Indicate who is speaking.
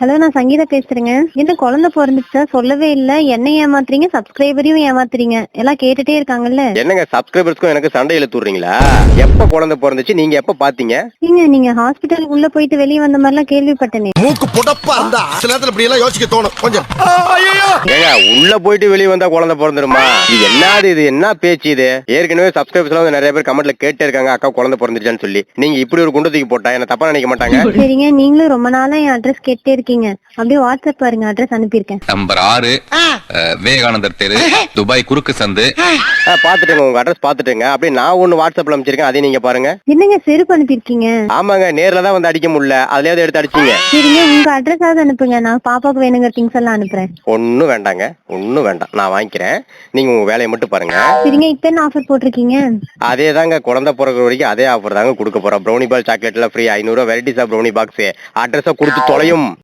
Speaker 1: Hello நான் சங்கீதா பேசுறேங்க. என்ன குழந்தை பிறந்துச்சா? சொல்லவே இல்ல. என்ன ஏமாத்துறீங்க சப்ஸ்கிரைபரையும் ஏமாத்துறீங்க. எல்லாம் கேட்டுட்டே இருக்காங்கல்ல?
Speaker 2: என்னங்க சப்ஸ்கிரைபர்ஸ்க்கும் எனக்கு சண்டை இழுத்து விடுறீங்களா எப்ப குழந்தை பிறந்துச்சு? நீங்க எப்ப பாத்தீங்க?
Speaker 1: நீங்க நீங்க ஹாஸ்பிட்டல் உள்ள போயிட்டு வெளியே வந்த மாதிரிலாம் கேள்விப்பட்டனே.
Speaker 3: மூக்கு புடப்பா இருந்தா சில நேரத்துல இப்படி எல்லாம் யோசிக்க தோணும். கொஞ்சம்.
Speaker 2: ஏங்க உள்ள போயிட்டு வெளிய வந்தா குழந்தை பிறந்துருமா? இது என்னது இது? என்ன பேச்சு இது? ஏற்கனவே சப்ஸ்கிரைபர்ஸ் எல்லாம் நிறைய பேர் கமெண்ட்ல கேட்டே இருக்காங்க அக்கா குழந்தை பிறந்துருச்சான்னு சொல்லி. நீங்க இப்படி ஒரு குண்டு தூக்கி போட்டா என்ன தப்பா நினைக்க மாட்டாங்க?
Speaker 1: சரிங்க நீங்களும் ரொம்ப நாளா என் அட்ரஸ் கேட்டே இருக்கீங்க. அப்படியே வாட்ஸ்அப் பாருங்க அட்ரஸ் அனுப்பியிருக்கேன்.
Speaker 4: நம்பர் ஆறு. விவேகானந்தர் தெரு துபாய் குறுக்கு சந்து.
Speaker 2: பாத்துட்டேங்க உங்க அட்ரஸ் பாத்துட்டேங்க அப்படியே நான் ஒண்ணு வாட்ஸ்அப்ல அமைச்சிருக்கேன் அதையும் நீங்க பாருங்க.
Speaker 1: என்னங்க செருப்பு அனுப்பியிருக்கீங்க?
Speaker 2: ஆமாங்க நேர்ல தான் வந்து அடிக்க முடியல. அதுலயாவது எடுத்து அடிச்சீங்க.
Speaker 1: சரிங்க உங்க அட்ரஸாவது அனுப்புங்க. நான் பாப்பாவுக்கு வேணுங்கிற திங்ஸ் எல்லாம் அனுப்புறேன்.
Speaker 2: ஒண்ணும் வேண்டாங்க ஒண்ணும் வேண்டாம். நான் வாங்கிக்கிறேன். நீங்க உங்க வேலையை மட்டும் பாருங்க.
Speaker 1: சரிங்க இப்ப என்ன ஆஃபர் போட்டிருக்கீங்க?
Speaker 2: அதே தாங்க குழந்தை பிறகுற வரைக்கும் அதே ஆஃபர் தாங்க கொடுக்க போறோம். ப்ரௌனி பால் சாக்லேட்ல ஃப்ரீ ஐநூறு வெரைட்டிஸ் ஆஃப் ப்ரௌனி பாக்ஸ் அட்ரஸை கொடுத்து தொலையும்.